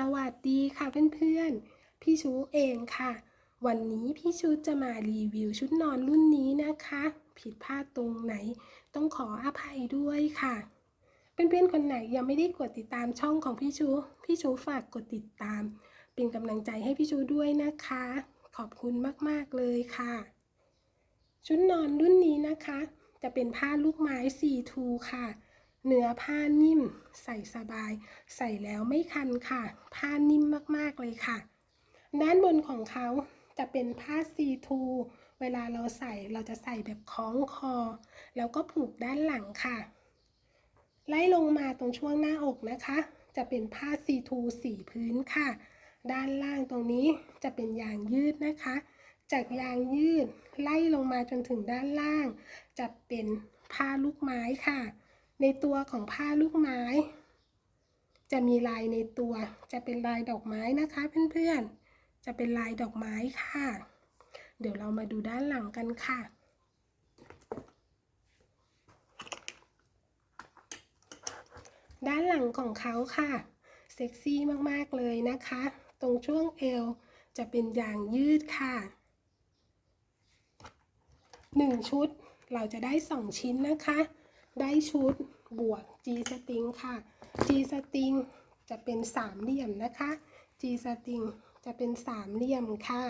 สวัสดีค่ะเพื่อนๆ พี่ชูเองค่ะ วันนี้พี่ชูจะมารีวิวชุดนอนรุ่นนี้นะคะ ผิดพลาดตรงไหน ต้องขออภัยด้วยค่ะ เพื่อนๆคนไหนยังไม่ได้กดติดตามช่องของพี่ชู พี่ชูฝากกดติดตาม เป็นกำลังใจให้พี่ชูด้วยนะคะ ขอบคุณมากๆเลยค่ะ ชุดนอนรุ่นนี้นะคะ จะเป็นผ้าลูกไม้สีทูค่ะ เนื้อผ้านิ่ม ใส่สบาย ใส่แล้วไม่คันค่ะ ผ้านิ่มมากๆเลยค่ะ ด้านบนของเขาจะเป็นผ้าซีทูเวลาเราใส่เราจะใส่แบบคล้องคอ แล้วก็ผูกด้านหลังค่ะ ไล่ลงมาตรงช่วงหน้าอกนะคะ จะเป็นผ้าซีทูสีพื้นค่ะ ด้านล่างตรงนี้จะเป็นยางยืดนะคะ จากยางยืดไล่ลงมาจนถึงด้านล่าง จะเป็นผ้าลูกไม้ค่ะ ในตัวของผ้าลูกไม้ จะมีลายในตัว จะเป็นลายดอกไม้นะคะเพื่อนๆ จะเป็นลายดอกไม้ค่ะ เดี๋ยวเรามาดูด้านหลังกันค่ะด้านหลังของเขาค่ะ เซ็กซี่มากๆเลยนะคะ ตรงช่วงเอวจะเป็นยางยืดค่ะ 1 ชุดเราจะได้ 2 ชิ้นนะคะ ได้ชุดบวก G string ค่ะ G string จะเป็นสามเหลี่ยมนะคะ G string จะเป็นสามเหลี่ยมค่ะ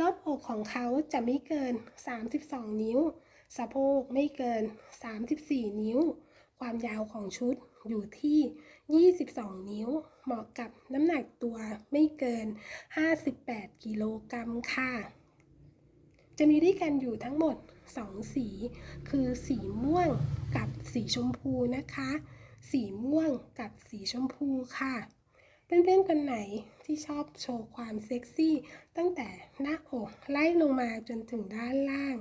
รอบอกของเขาจะไม่เกิน 32 นิ้ว สะโพกไม่เกิน 34 นิ้ว ความยาวของชุดอยู่ที่ 22 นิ้ว เหมาะกับน้ำหนักตัวไม่เกิน 58 กิโลกรัมค่ะ จะมีด้วยกันอยู่ทั้งหมด 2 สี คือสีม่วงกับสีชมพูนะคะ สีม่วงกับสีชมพูค่ะเพื่อนๆคนไหนที่ชอบโชว์ความเซ็กซี่ ตั้งแต่หน้าอกไล่ลงมาจนถึงด้านล่าง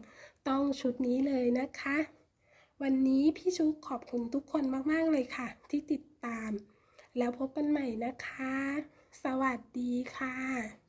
ต้องชุดนี้เลยนะคะ วันนี้พี่ชุกขอบคุณทุกคนมากๆเลยค่ะ ที่ติดตาม แล้วพบกันใหม่นะคะ สวัสดีค่ะ